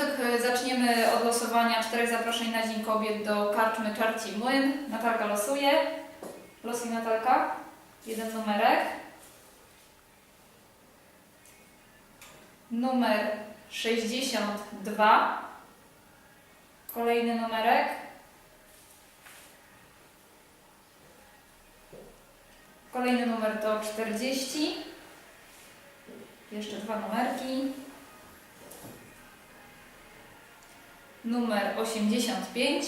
e, zaczniemy od losowania czterech zaproszeń na Dzień Kobiet do karczmy Czarci Młyn. Natalka losuje. Losuj Natalka. Jeden numerek. Numer 62. Kolejny numerek. Kolejny numer to 40. Jeszcze dwa numerki. Numer 85.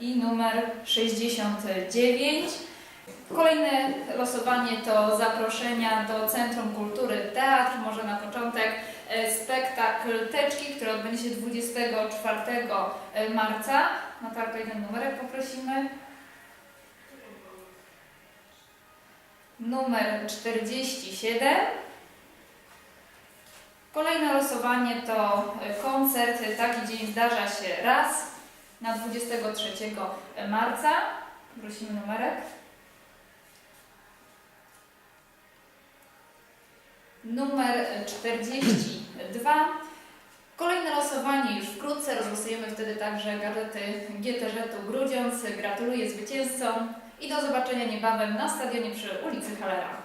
I numer 69. Kolejne losowanie to zaproszenia do Centrum Kultury Teatr. Może na początek e, spektakl Teczki, który odbędzie się 24 marca. Natalka, jeden numerek poprosimy. Numer 47. Kolejne losowanie to e, koncert Taki dzień zdarza się raz na 23 marca. Prosimy numerek. Numer 42. Kolejne losowanie już wkrótce. Rozlosujemy wtedy także gazety GTŻ Grudziądz. Gratuluję zwycięzcom i do zobaczenia niebawem na stadionie przy ulicy Halera.